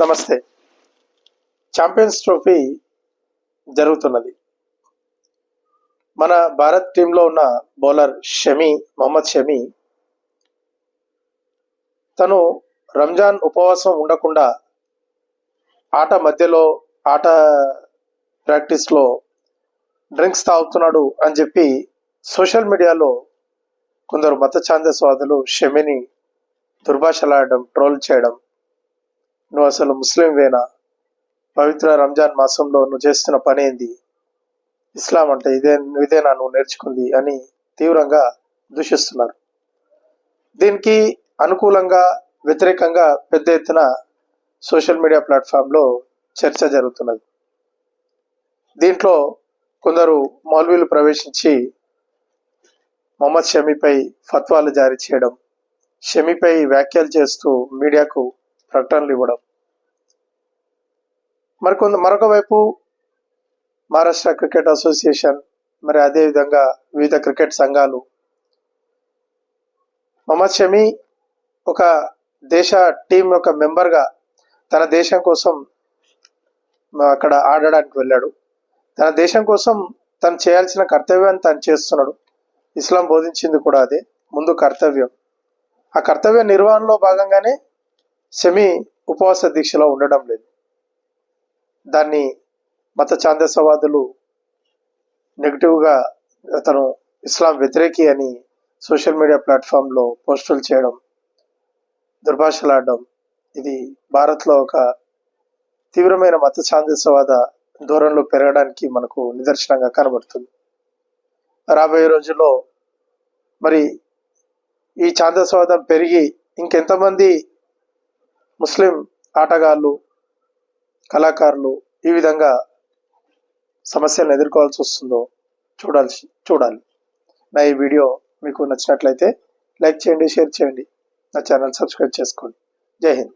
నమస్తే. Champions trophy జరుగుతున్నది. మన భారత్ టీంలో ఉన్న బౌలర్ షమీ మొహమ్మద్ షమీ తను రంజాన్ ఉపవాసం ఉండకుండా ఆట మధ్యలో ఆట ప్రాక్టీస్లో డ్రింక్స్ తాగుతున్నాడు అని చెప్పి సోషల్ మీడియాలో కొందరు మత ఛాందస్వాదులు షమిని దుర్భాషలాడడం ట్రోల్ చేయడం నువ్వు అసలు ముస్లిం వేనా పవిత్ర రంజాన్ మాసంలో నువ్వు చేస్తున్న పని ఏంది? ఇస్లాం అంటే ఇదే ఇదేనా నువ్వు నేర్చుకుంది అని తీవ్రంగా దూషిస్తున్నారు. దీనికి అనుకూలంగా వ్యతిరేకంగా పెద్ద ఎత్తున సోషల్ మీడియా ప్లాట్ఫామ్లో చర్చ జరుగుతున్నది. దీంట్లో కొందరు మౌల్వీలు ప్రవేశించి మొహమ్మద్ షమీపై ఫత్వాలు జారీ చేయడం షమీపై వ్యాఖ్యలు చేస్తూ మీడియాకు ప్రకటనలు ఇవ్వడం. మరికొంత మరొక వైపు మహారాష్ట్ర క్రికెట్ అసోసియేషన్ మరి అదేవిధంగా వివిధ క్రికెట్ సంఘాలు. మొహమ్మద్ షమీ ఒక దేశ టీం యొక్క మెంబర్గా తన దేశం కోసం అక్కడ ఆడడానికి వెళ్ళాడు. తన దేశం కోసం తను చేయాల్సిన కర్తవ్యాన్ని తను చేస్తున్నాడు. ఇస్లాం బోధించింది కూడా అదే. ముందు కర్తవ్యం. ఆ కర్తవ్య నిర్వహణలో భాగంగానే సెమీ ఉపవాస దీక్షలో ఉండడం లేదు. దాన్ని మత ఛాందసవాదులు నెగిటివ్గా అతను ఇస్లాం వ్యతిరేకి అని సోషల్ మీడియా ప్లాట్ఫామ్లో పోస్టులు చేయడం దుర్భాషలాడడం ఇది భారత్లో ఒక తీవ్రమైన మత ఛాందసవాద దూరంలో పెరగడానికి మనకు నిదర్శనంగా కనబడుతుంది. రాబోయే రోజుల్లో మరి ఈ ఛాందస్వాదం పెరిగి ఇంకెంతమంది ముస్లిం ఆటగాళ్ళు కళాకారులు ఈ విధంగా సమస్యలను ఎదుర్కోవాల్సి వస్తుందో చూడాల్సి చూడాలి. నా ఈ వీడియో మీకు నచ్చినట్లయితే లైక్ చేయండి షేర్ చేయండి. నా ఛానల్ సబ్స్క్రైబ్ చేసుకోండి. జై హింద్.